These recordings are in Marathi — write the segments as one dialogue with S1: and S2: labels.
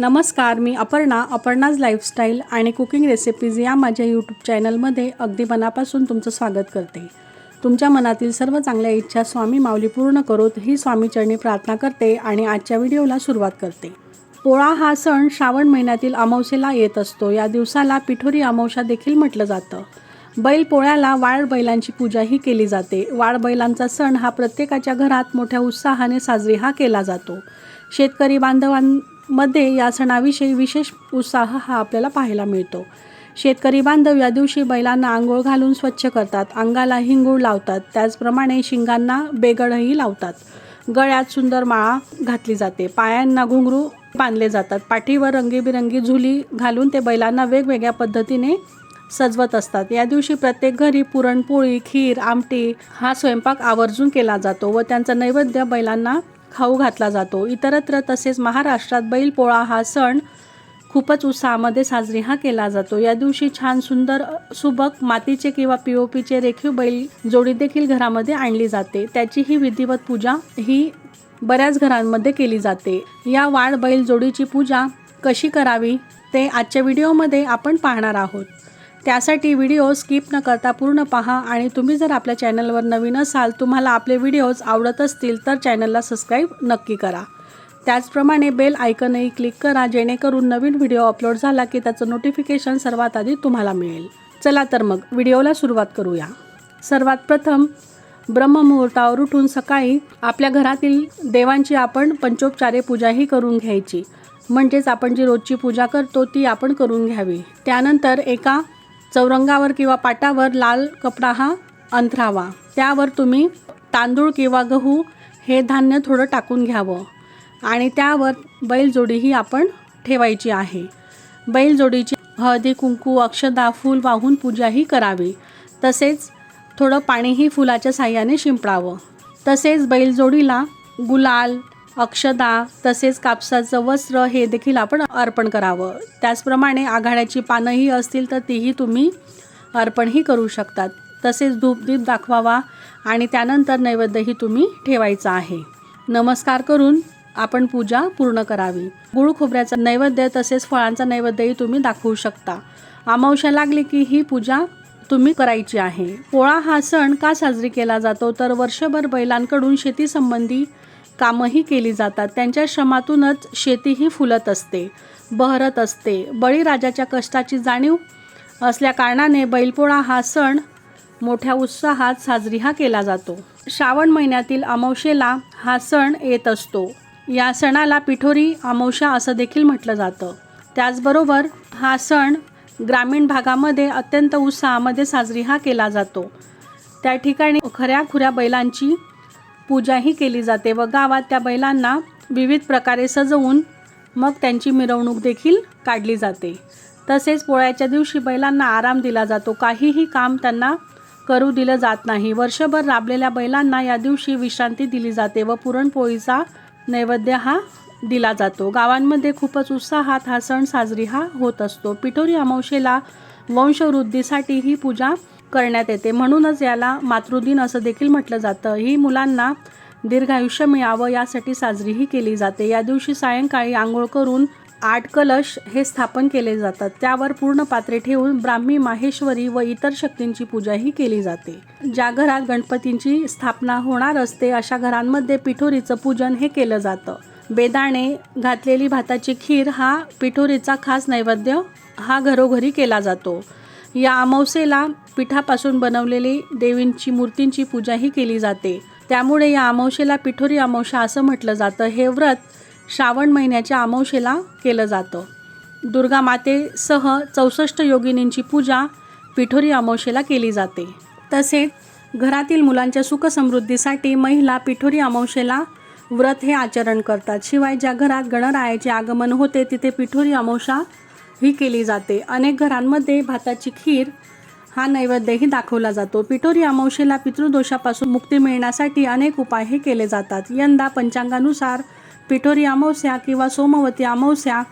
S1: नमस्कार मी अपर्णा अपर्णाज लाईफस्टाईल आणि कुकिंग रेसिपीज या माझ्या यूट्यूब चॅनलमध्ये अगदी मनापासून तुमचं स्वागत करते. तुमच्या मनातील सर्व चांगल्या इच्छा स्वामी माऊली पूर्ण करोत ही स्वामीचरणी प्रार्थना करते आणि आजच्या व्हिडिओला सुरुवात करते. पोळा हा सण श्रावण महिन्यातील अमावस्येला येत असतो. या दिवसाला पिठोरी अमावस्या देखील म्हटलं जातं. बैल पोळ्याला वाळ बैलांची पूजाही केली जाते. वाळ बैलांचा सण हा प्रत्येकाच्या घरात मोठ्या उत्साहाने साजरी हा केला जातो. शेतकरी बांधवां मध्ये या सणाविषयी विशेष उत्साह हा आपल्याला पाहायला मिळतो. शेतकरी बांधव या दिवशी बैलांना आंघोळ घालून स्वच्छ करतात. अंगाला हिंगूळ लावतात. त्याचप्रमाणे शिंगांना बेगडही लावतात. गळ्यात सुंदर माळा घातली जाते. पायांना घुंगरू बांधले जातात. पाठीवर रंगीबिरंगी झुली घालून ते बैलांना वेगवेगळ्या पद्धतीने सजवत असतात. या दिवशी प्रत्येक घरी पुरणपोळी खीर आमटी हा स्वयंपाक आवर्जून केला जातो व त्यांचा नैवेद्य बैलांना खाऊ घातला जातो. इतरत्र तसेच महाराष्ट्रात बैलपोळा हा सण खूपच उत्साहामध्ये साजरी हा केला जातो. या दिवशी छान सुंदर सुबक मातीचे किंवा पी ओ पीचे रेखीव बैल जोडी देखील घरामध्ये आणली जाते. त्याची ही विधिवत पूजा ही बऱ्याच घरांमध्ये केली जाते. या वाढ बैल जोडीची पूजा कशी करावी ते आजच्या व्हिडिओमध्ये आपण पाहणार आहोत. त्यासाठी व्हिडिओ स्किप न करता पूर्ण पहा आणि तुम्ही जर आपल्या चॅनलवर नवीन असाल तुम्हाला आपले व्हिडिओज आवडत असतील तर चॅनलला सबस्क्राईब नक्की करा. त्याचप्रमाणे बेल आयकनही क्लिक करा जेणेकरून नवीन व्हिडिओ अपलोड झाला की त्याचं नोटिफिकेशन सर्वात आधी तुम्हाला मिळेल. चला तर मग व्हिडिओला सुरुवात करूया. सर्वात प्रथम ब्रह्ममुहूर्तावर उठून सकाळी आपल्या घरातील देवांची आपण पंचोपचारे पूजाही करून घ्यायची. म्हणजेच आपण जी रोजची पूजा करतो ती आपण करून घ्यावी. त्यानंतर एका चौरंगावर किंवा पाटावर लाल कपडा हा अंथरावा त्यावर तुम्ही तांदूळ किंवा गहू हे धान्य थोडं टाकून घ्यावं. आणि त्यावर बैलजोडी ही आपण ठेवायची आहे. बैलजोडीची हळदी कुंकू अक्षदा फूल वाहून पूजाही करावी. तसेच थोडं पाणीही फुलाच्या साह्याने शिंपडावं. तसेच बैलजोडीला गुलाल अक्षदा तसेच कापसाचं वस्त्र हे देखील आपण अर्पण करावं. त्याचप्रमाणे आघाड्याची पानंही असतील तर तीही तुम्ही अर्पणही करू शकतात. तसेच धूपदीप दाखवावा आणि त्यानंतर नैवेद्यही तुम्ही ठेवायचा आहे. नमस्कार करून आपण पूजा पूर्ण करावी. गुळ खोबऱ्याचा नैवेद्य तसेच फळांचा नैवेद्यही तुम्ही दाखवू शकता. अमावस्या लागली की ही पूजा तुम्ही करायची आहे. पोळा हा सण का साजरी केला जातो? तर वर्षभर बैलांकडून शेतीसंबंधी कामंही केली जातात. त्यांच्या श्रमातूनच शेतीही फुलत असते बहरत असते. बळीराजाच्या कष्टाची जाणीव असल्या कारणाने बैलपोळा हा सण मोठ्या उत्साहात साजरी हा केला जातो. श्रावण महिन्यातील अमावशेला हा सण येत असतो. या सणाला पिठोरी अमावशा असं देखील म्हटलं जातं. त्याचबरोबर हा सण ग्रामीण भागामध्ये अत्यंत उत्साहामध्ये साजरी हा केला जातो. त्या ठिकाणी खऱ्या खुऱ्या बैलांची पूजाही केली जाते व गावात त्या बैलांना विविध प्रकारे सजवून मग त्यांची मिरवणूक देखील काढली जाते. तसेच पोळ्याच्या दिवशी बैलांना आराम दिला जातो. काहीही काम त्यांना करू दिलं जात नाही. वर्षभर राबलेल्या बैलांना या दिवशी विश्रांती दिली जाते व पुरणपोळीचा नैवेद्य हा दिला जातो. गावांमध्ये खूपच उत्साहात हा सण साजरी हा होत असतो. पिठोरी अमावशेला वंशवृद्धीसाठी ही पूजा करण्यात येते. म्हणूनच याला मातृदिन असं देखील म्हटलं जातं. ही मुलांना दीर्घायुष्य मिळावं यासाठी साजरीही केली जाते. या दिवशी सायंकाळी आंघोळ करून आठ कलश हे स्थापन केले जातात. त्यावर पूर्ण पात्रे ठेवून ब्राह्मी माहेश्वरी व इतर शक्तींची पूजाही केली जाते. ज्या घरात गणपतींची स्थापना होणार असते अशा घरांमध्ये पिठोरीचं पूजन हे केलं जातं. बेदाणे घातलेली भाताची खीर हा पिठोरीचा खास नैवेद्य हा घरोघरी केला जातो. या अमावस्येला पिठापासून बनवलेली देवींची मूर्तींची पूजाही केली जाते. त्यामुळे या अमावशेला पिठोरी अमावशा असं म्हटलं जातं. हे व्रत श्रावण महिन्याच्या अमावशेला केलं जातं. दुर्गा मातेसह चौसष्ट योगिनींची पूजा पिठोरी अमावशेला केली जाते. तसेच घरातील मुलांच्या सुखसमृद्धीसाठी महिला पिठोरी अमावशेला व्रत हे आचरण करतात. शिवाय ज्या घरात गणरायाचे आगमन होते तिथे पिठोरी अमावशा ही केली जाते. अनेक घरांमध्ये भाताची खीर हा नैवेद्यही दाखवला जातो. पिठोरी अमावशेला पितृदोषापासून मुक्ती मिळण्यासाठी अनेक उपाय हे केले जातात. यंदा पंचांगानुसार पिठोरी अमावस्या किंवा सोमवती अमावस्या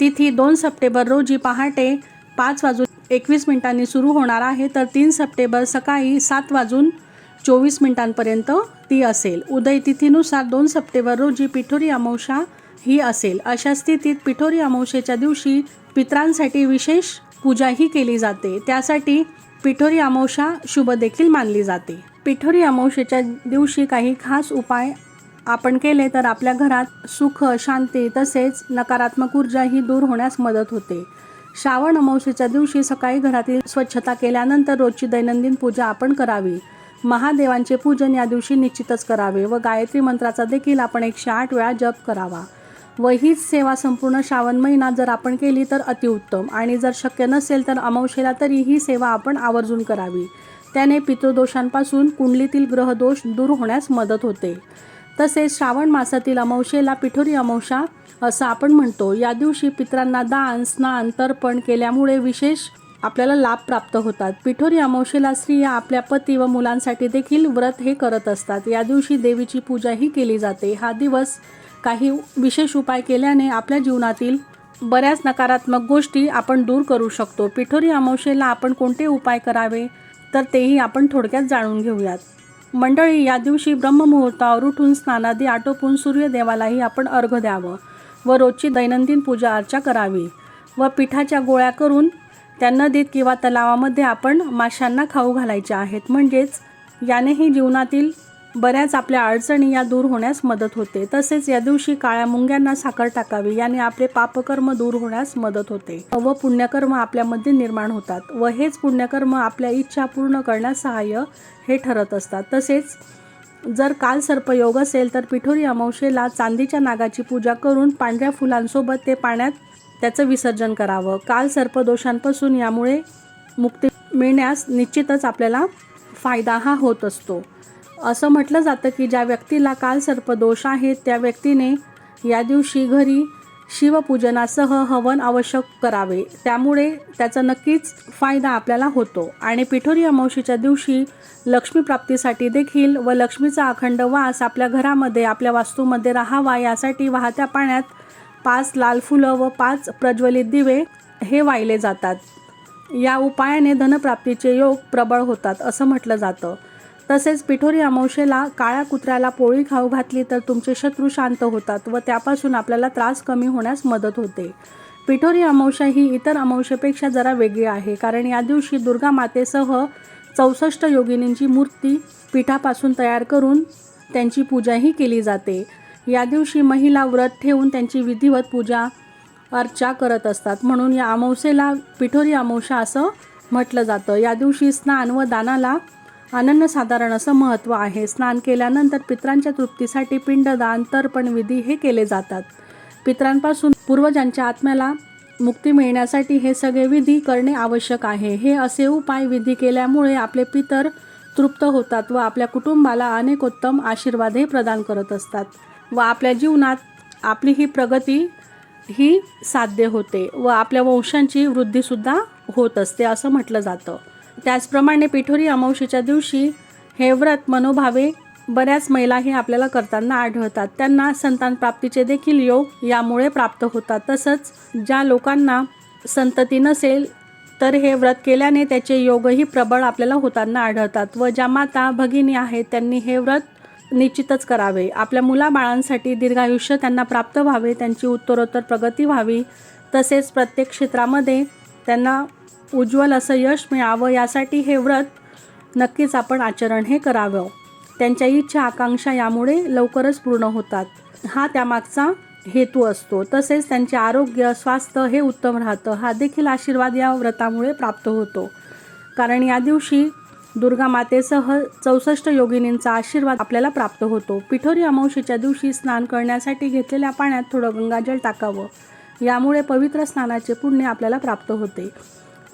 S1: तिथी दोन सप्टेंबर रोजी पहाटे पाच वाजून एकवीस मिनिटांनी सुरू होणार आहे. तर तीन सप्टेंबर सकाळी सात वाजून चोवीस मिनिटांपर्यंत ती असेल. उदय तिथीनुसार दोन सप्टेंबर रोजी पिठोरी अमावस्या ही असेल. अशा स्थितीत पिठोरी अमावशेच्या दिवशी पित्रांसाठी विशेष पूजाही केली जाते. त्यासाठी पिठोरी अमावस्या शुभ देखील मानली जाते. पिठोरी अमावस्येच्या दिवशी काही खास उपाय आपण केले तर आपल्या घरात सुख शांती तसेच नकारात्मक ऊर्जा ही दूर होण्यास मदत होते. श्रावण अमावस्येच्या दिवशी सकाळी घरातील स्वच्छता केल्यानंतर रोजची दैनंदिन पूजा आपण करावी. महादेवांचे पूजन या दिवशी निश्चितच करावे व गायत्री मंत्राचा देखील आपण एकशे आठ वेळा जप करावा. व हीच सेवा संपूर्ण श्रावण महिना जर आपण केली तर अतिउत्तम. आणि जर शक्य नसेल तर अमावशेला तरी ही सेवा आपण आवर्जून करावी. त्याने पितृदोषांपासून कुंडलीतील ग्रहदोष दूर होण्यास मदत होते. तसेच श्रावण मासातील अमावशेला पिठोरी अमावशा असं आपण म्हणतो. या दिवशी पित्रांना दान स्नान तर्पण केल्यामुळे विशेष आपल्याला लाभ प्राप्त होतात. पिठोरी अमावशेला स्त्रिया आपल्या पती व मुलांसाठी देखील व्रत हे करत असतात. या दिवशी देवीची पूजाही केली जाते. हा दिवस काही विशेष उपाय केल्याने आपल्या जीवनातील बऱ्याच नकारात्मक गोष्टी आपण दूर करू शकतो. पिठोरी अमावशेला आपण कोणते उपाय करावे? तर तेही आपण थोडक्यात जाणून घेऊयात. मंडळी या दिवशी ब्रह्ममुहूर्तावर उठून स्नानादी आटोपून सूर्यदेवालाही आपण अर्घ द्यावं व रोजची दैनंदिन पूजा अर्चा करावी व पिठाच्या गोळ्या करून त्या नदीत किंवा तलावामध्ये आपण माशांना खाऊ घालायच्या आहेत. म्हणजेच यानेही जीवनातील बऱ्याच आपल्या अडचणी या दूर होण्यास मदत होते. तसेच या दिवशी काळ्या मुंग्यांना साखर टाकावी याने आपले पापकर्म दूर होण्यास मदत होते. व पुण्यकर्म आपल्यामध्ये निर्माण होतात. व हेच पुण्यकर्म आपल्या इच्छा पूर्ण करण्यास सहाय्य हे ठरत असतात. तसेच जर काल सर्पयोग असेल तर पिठोरी अमावशेला चांदीच्या नागाची पूजा करून पांढऱ्या फुलांसोबत ते पाण्यात त्याचं विसर्जन करावं. काल सर्पदोषांपासून यामुळे मुक्ती मिळण्यास निश्चितच आपल्याला फायदा हा होत असतो. असं म्हटलं जातं की ज्या व्यक्तीला कालसर्प दोष आहे त्या व्यक्तीने या दिवशी घरी शिवपूजनासह हवन आवश्यक करावे. त्यामुळे त्याचा नक्कीच फायदा आपल्याला होतो. आणि पिठोरी अमावशीच्या दिवशी लक्ष्मीप्राप्तीसाठी देखील व लक्ष्मीचा अखंड वास आपल्या घरामध्ये आपल्या वास्तूमध्ये राहावा यासाठी वाहत्या पाण्यात पाच लाल फुलं व पाच प्रज्वलित दिवे हे वाहिले जातात. या उपायाने धनप्राप्तीचे योग प्रबळ होतात असं म्हटलं जातं. तसेच पिठोरी अमावशेला काळ्या कुत्र्याला पोळी खाऊ घातली तर तुमचे शत्रू शांत होतात व त्यापासून आपल्याला त्रास कमी होण्यास मदत होते. पिठोरी अमावशा ही इतर अमावशेपेक्षा जरा वेगळी आहे कारण या दिवशी दुर्गा मातेसह चौसष्ट योगिनींची मूर्ती पिठापासून तयार करून त्यांची पूजाही केली जाते. या दिवशी महिला व्रत ठेवून त्यांची विधिवत पूजा अर्चा करत असतात. म्हणून या अमावस्येला पिठोरी अमावशा असं म्हटलं जातं. या दिवशी स्नान व दानाला अनन्यसाधारण असं महत्त्व आहे. स्नान केल्यानंतर पित्रांच्या तृप्तीसाठी पिंडदान तर्पण विधी हे केले जातात. पित्रांपासून पूर्वजांच्या आत्म्याला मुक्ती मिळण्यासाठी हे सगळे विधी करणे आवश्यक आहे. हे असे उपाय विधी केल्यामुळे आपले पितर तृप्त होतात व आपल्या कुटुंबाला अनेकोत्तम आशीर्वादही प्रदान करत असतात व आपल्या जीवनात आपली ही प्रगती ही साध्य होते व आपल्या वंशांची वृद्धीसुद्धा होत असते असं म्हटलं जातं. त्याचप्रमाणे पिठोरी अमावशीच्या दिवशी हे व्रत मनोभावे बऱ्याच महिलाही आपल्याला करताना आढळतात. त्यांना संतान प्राप्तीचे देखील योग यामुळे प्राप्त होतात. तसंच ज्या लोकांना संतती नसेल तर हे व्रत केल्याने त्याचे योगही प्रबळ आपल्याला होताना आढळतात व ज्या माता भगिनी आहेत त्यांनी हे व्रत निश्चितच करावे. आपल्या मुलाबाळांसाठी दीर्घायुष्य त्यांना प्राप्त व्हावे त्यांची उत्तरोत्तर प्रगती व्हावी. तसेच प्रत्येक क्षेत्रामध्ये त्यांना उज्ज्वल असं यश मिळावं यासाठी हे व्रत नक्कीच आपण आचरण हे करावं. त्यांच्या इच्छा आकांक्षा यामुळे लवकरच पूर्ण होतात. हा त्यामागचा हेतू असतो. तसेच त्यांचे आरोग्य स्वास्थ्य हे उत्तम राहतं. हा देखील आशीर्वाद या व्रतामुळे प्राप्त होतो. कारण या दिवशी दुर्गा मातेसह चौसष्ट योगिनींचा आशीर्वाद आपल्याला प्राप्त होतो. पिठोरी अमावशीच्या दिवशी स्नान करण्यासाठी घेतलेल्या पाण्यात थोडं गंगाजल टाकावं. यामुळे पवित्र स्नानाचे पुण्य आपल्याला प्राप्त होते.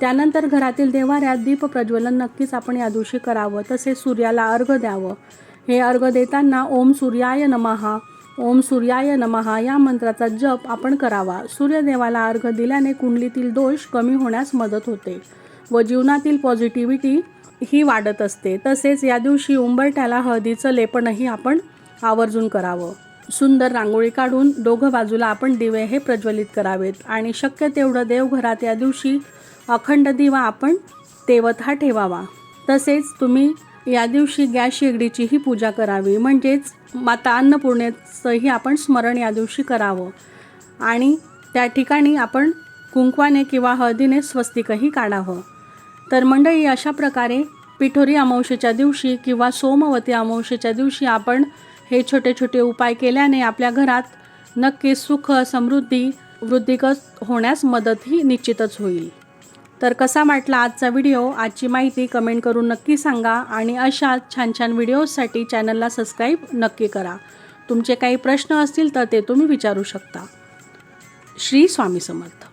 S1: त्यानंतर घरातील देवाऱ्यात दीप प्रज्वलन नक्कीच आपण या दिवशी करावं तसेच सूर्याला अर्घ द्यावं. हे अर्घ देताना ओम सूर्याय नमहा. ओम सूर्याय नमहा या मंत्राचा जप आपण करावा. सूर्यदेवाला अर्घ दिल्याने कुंडलीतील दोष कमी होण्यास मदत होते व जीवनातील पॉझिटिव्हिटी ही वाढत असते. तसेच या दिवशी उंबरट्याला हळदीचं लेपनही आपण आवर्जून करावं. सुंदर रांगोळी काढून दोघं बाजूला आपण दिवे हे प्रज्वलित करावेत. आणि शक्य तेवढं देवघरात या दिवशी अखंड दिवा आपण तेवत हा ठेवावा. तसेच तुम्ही या दिवशी गॅस शेगडीचीही पूजा करावी. म्हणजेच माता अन्नपूर्णेचंही आपण स्मरण या दिवशी करावं. आणि त्या ठिकाणी आपण कुंकवाने किंवा हळदीने स्वस्तिकही काढावं. तर मंडळी अशा प्रकारे पिठोरी अमावशेच्या दिवशी किंवा सोमवती अमावशेच्या दिवशी आपण हे छोटे छोटे उपाय केल्याने आपल्या घरात नक्की सुख समृद्धी वृद्धिगत होण्यास मदतही निश्चितच होईल. तर कसा वाटला आजचा व्हिडिओ? आजची माहिती कमेंट करून नक्की सांगा आणि अशा छान छान व्हिडिओजसाठी चॅनलला सबस्क्राईब नक्की करा. तुमचे काही प्रश्न असतील तर ते तुम्ही विचारू शकता. श्री स्वामी समर्थ.